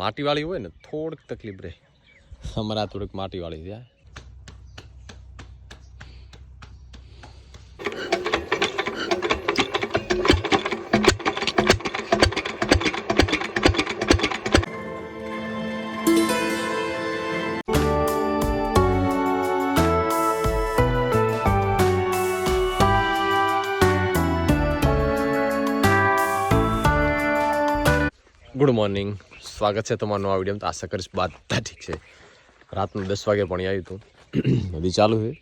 માટીવાળી હોય ને થોડીક તકલીફ રહે. અમારા થોડીક માટીવાળી છે. ગુડ મોર્નિંગ સ્વાગત છે તમારું નવા વીડિયો તો આશા કરીશ બધા ઠીક છે. રાતનું દસ વાગે પણ આવ્યું હતું હજી ચાલુ છે.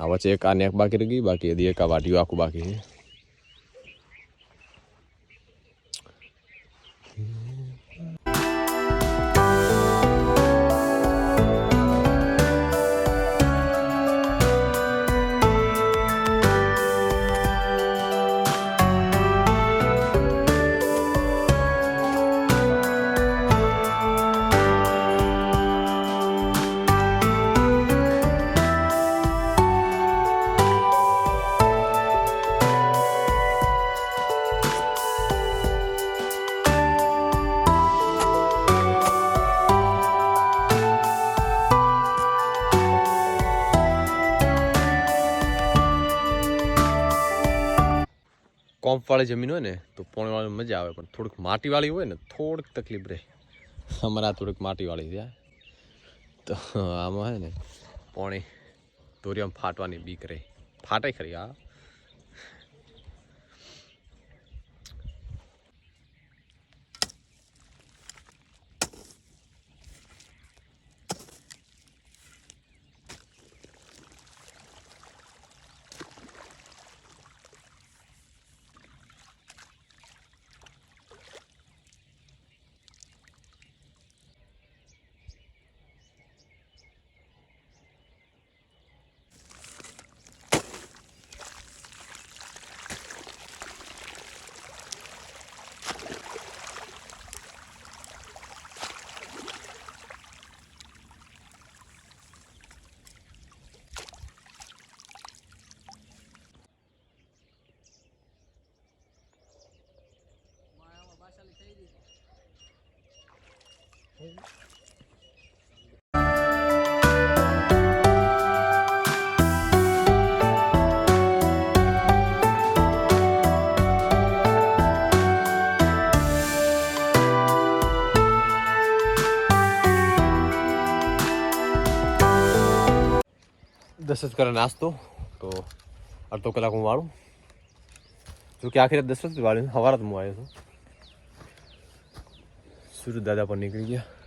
આ વચ્ચે એક આ નેક બાકી રહી ગઈ. બાકી હજી એક આ વાટીઓ આખું બાકી છે. કોમ્પવાળી જમીન હોય ને, તો પોણીવાળી મજા આવે, પણ થોડીક માટીવાળી હોય ને, થોડીક તકલીફ રહે. અમારા થોડીક માટીવાળી છે તો આમાં છે ને, પોણી દોરિયામાં ફાટવાની બીક રહે. ફાટે ખરી આ દસ જ કરે નાસ્તો, તો અડધો કલાક હું વાળું. જોકે આખી રાત દસ જ વાળ્યું સવારે જ હું આવ્યો છું. સુરત દાદા પણ નીકળી ગયા.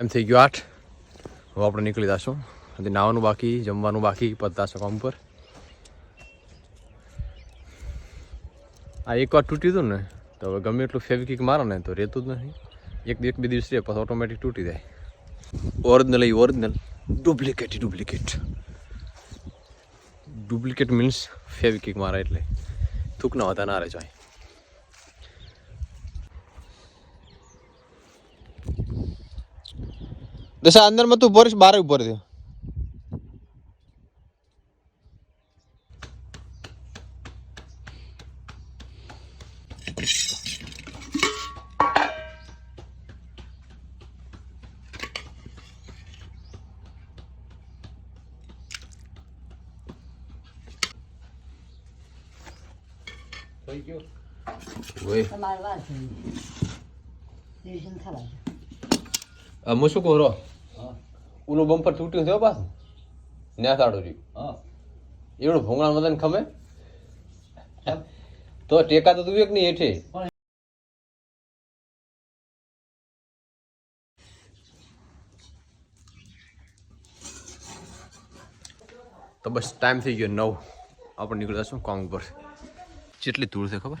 એમ થઈ ગયો આઠ. હવે આપણે નીકળી જશું. હજી નાવાનું બાકી, જમવાનું બાકી પતાશે કામ પર આ એક વાર તૂટ્યું હતું ને, તો હવે ગમે એટલું ફેવિકિક મારો ને, તો રહેતું જ નથી. એક એક બે દિવસ રહે, પછી ઓટોમેટિક તૂટી જાય. ઓરિજિનલ એ original duplicate duplicate duplicate means Fevikwik મારે એટલે. થૂક ના હોતા ના રહે જાય દશા અંદરમાં તું ભરીશ બારે ઉપર થઈ ગયો. તમારે વાત છે ડિવિઝન થવાય હું શું કહું ઓલું બમ્પર તૂટ્યું થયો પાછું. ન્યા સાડું રહ્યું. હા. એવડું ભોંગણા મદન ખમે? તો ટેકા તો તું એક નહીં હેઠે. તો બસ ટાઈમ થઈ ગયો નવ. આપણે નીકળતા છું કોંગ પર કેટલી ધૂળ છે ખબર?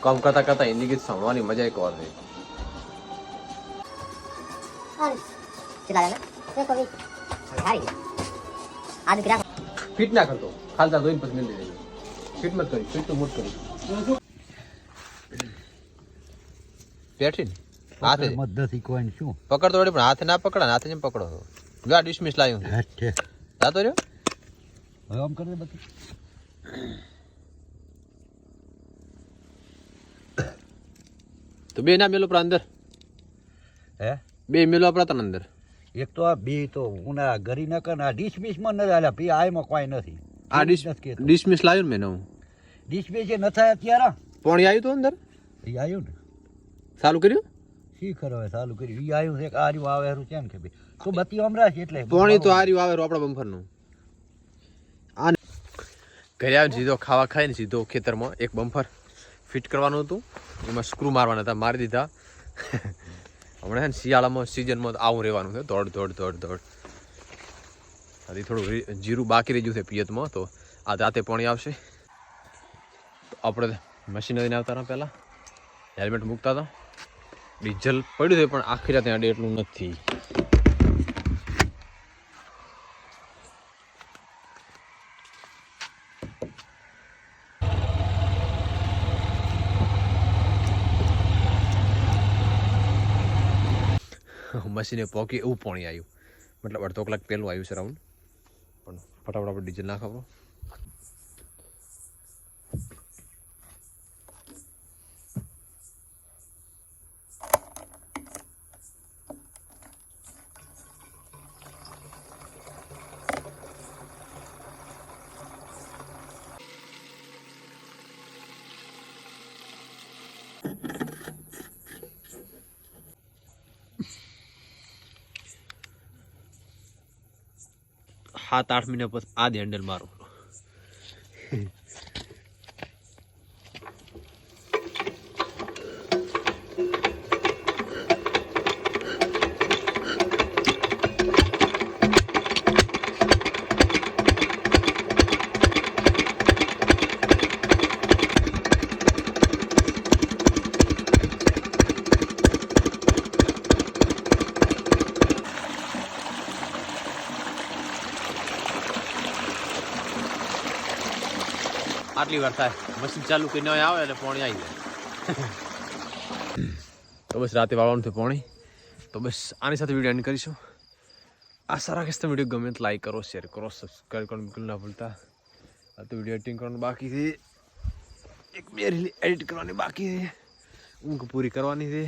કામ કરતા કરતા હિન્દી ગીત સાંભળવાની મજા એક વાર થઈ ફિટ ના કરતો ખાલતા ધોઈને પછી મેલી દેજો ફિટ મત કરી ફિટ તો મોટ કરી બેઠી ને હાથે મધ્યથી કોઈ શું પકડતો વળી પણ હાથે ના પકડા હાથે જેમ પકડો તો આ ડિસમિસ લાવ્યું છે હેઠે રહ્યો હવે આમ કરી દે બધું તો બે ના મેલો આપણા અંદર. હે? બે મેલો આપણા તને અંદર. એક તો આ બે તો ઉના ગરી ન કર આ ડિસમિસમાં ન હાલ્યા. પી આયમાં કોઈ નથી. આ. ડિસમિસ લાવ્યું ને મેં નવું. ડિસમિસ એ ન થાય અત્યારે પોણી આવ્યું તો અંદર? એ આવ્યું ને. ચાલુ કર્યું? શી ખરો ચાલુ કર્યું? એ આવ્યું છે કે આર્યું આવે હારું કેમ કે ભાઈ. તો બત્તી હમણાં છે એટલે પોણી તો આર્યું આવે આપણા બમ્ફરનું આ ઘરે આવીને સીધો ખાવા ખાઈને સીધો ખેતરમાં એક બમ્ફર ફિટ કરવાનું હતું. એમાં સ્ક્રૂ મારવાના હતા, મારી દીધા. હમણાં શિયાળામાં સિઝનમાં આવું રહેવાનું છે. દોડ દોડ દોડ દોડ હજી થોડું જીરું બાકી રહી ગયું છે પિયતમાં, તો આ રાતે પાણી આવશે. આપણે મશીનરીને આવતા હતા પહેલાં. હેલ્મેટ મૂકતા હતા. ડીઝલ પડ્યું છે, પણ આખી રાતે અડે એટલું નથી. મશીને પોકી એવું પાણી આવ્યું મતલબ અડધો કલાક પહેલું આવ્યું છે રાઉન્ડ પણ ફટાફટ આપણે ડીઝલ નાખાવો સાત આઠ મહિના પછી આ જ હેન્ડલ મારું. આટલી વાર થાય. મશીન ચાલુ કરીને આવે એટલે પાણી આવી જાય. તો બસ રાતે વાળવાનું છે પાણી. તો બસ આની સાથે વીડિયો એન્ડ કરીશું. આશા રાખીશ તમે વીડિયો ગમે તો લાઈક કરો શેર કરો સબસ્ક્રાઈબ કરવાનું બિલકુલ ના ભૂલતા. આ તો વીડિયો એડિટિંગ કરવાનું બાકી છે. એક બે રીલ એડિટ કરવાની બાકી છે. ઊંઘ પૂરી કરવાની છે.